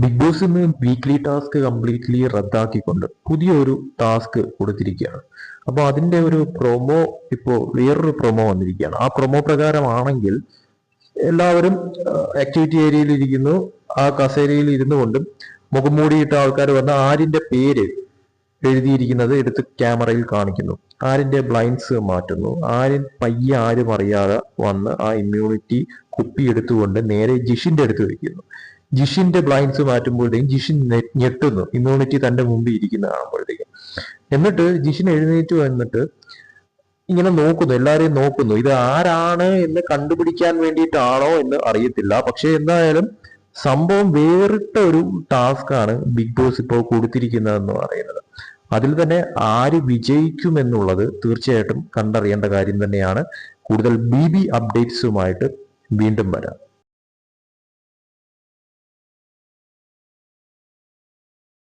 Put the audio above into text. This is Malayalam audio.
ബിഗ് ബോസ് ഇന്ന് വീക്ക്ലി ടാസ്ക് കംപ്ലീറ്റ്ലി റദ്ദാക്കിക്കൊണ്ട് പുതിയൊരു ടാസ്ക് കൊടുത്തിരിക്കുകയാണ്. അപ്പോൾ അതിന്റെ ഒരു പ്രൊമോ ഇപ്പോൾ വേറൊരു പ്രൊമോ വന്നിരിക്കുകയാണ്. ആ പ്രൊമോ പ്രകാരമാണെങ്കിൽ എല്ലാവരും ആക്ടിവിറ്റി ഏരിയയിൽ ഇരിക്കുന്നു. ആ കസേരയിൽ ഇരുന്നു കൊണ്ടും മുഖം മൂടിയിട്ട ആൾക്കാർ വന്ന് ആരിന്റെ പേര് എഴുതിയിരിക്കുന്നത് എടുത്ത് ക്യാമറയിൽ കാണിക്കുന്നു. ആരിന്റെ ബ്ലൈൻഡ്സ് മാറ്റുന്നു. ആരും പയ്യ ആരും അറിയാതെ വന്ന് ആ ഇമ്മ്യൂണിറ്റി കുപ്പി എടുത്തുകൊണ്ട് നേരെ ജിഷിന്റെ അടുത്ത് വയ്ക്കുന്നു ജിഷിന്റെ ബ്ലൈൻഡ്സ് മാറ്റുമ്പോഴത്തേക്കും ജിഷിൻ ഞെട്ടുന്നു. ഇമ്മ്യൂണിറ്റി തന്റെ മുമ്പിൽ ഇരിക്കുന്ന കാണുമ്പോഴത്തേക്കും. എന്നിട്ട് ജിഷിൻ എഴുന്നേറ്റ് വന്നിട്ട് ഇങ്ങനെ നോക്കുന്നു. എല്ലാരെയും നോക്കുന്നു. ഇത് ആരാണ് എന്ന് കണ്ടുപിടിക്കാൻ വേണ്ടിയിട്ടാണോ എന്ന് അറിയത്തില്ല. പക്ഷെ എന്തായാലും സംഭവം വേറിട്ട ഒരു ടാസ്ക് ആണ് ബിഗ് ബോസ് ഇപ്പോൾ കൊടുത്തിരിക്കുന്നതെന്ന് പറയുന്നത്. അതിൽ തന്നെ ആര് വിജയിക്കും എന്നുള്ളത് തീർച്ചയായിട്ടും കണ്ടറിയേണ്ട കാര്യം തന്നെയാണ്. കൂടുതൽ ബി ബി അപ്ഡേറ്റ്സുമായിട്ട് വീണ്ടും വരാം.